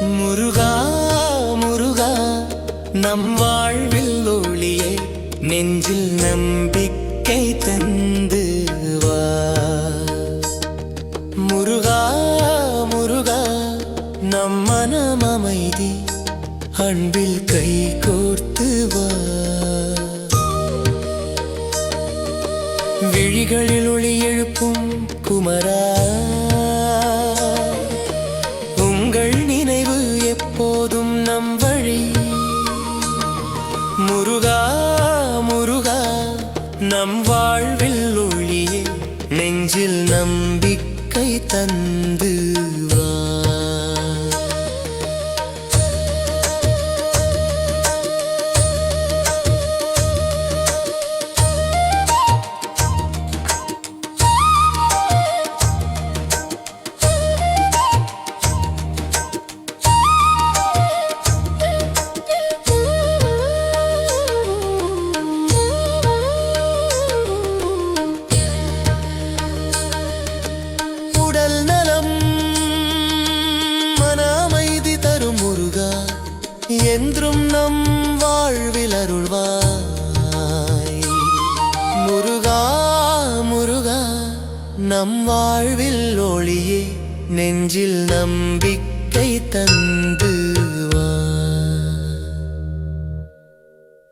முருகா முருகா நம் வாழ்வில் ஒளியே நெஞ்சில் நம்பிக்கை தந்து வா. முருகா முருகா நம் மனம் அமைதி அன்பில் கை கோர்த்து வா. விழிகளில் ஒளி எழுப்பும் குமரா. நம் வழி. முருகா முருகா நம் வாழ்வில் ஒளியே நெஞ்சில் நம்பிக்கை தந்து என்றும் நம் வாழ்வில் அருள்வாய். முருகா முருகா நம் வாழ்வில் ஒளியே நெஞ்சில் நம்பிக்கை தந்து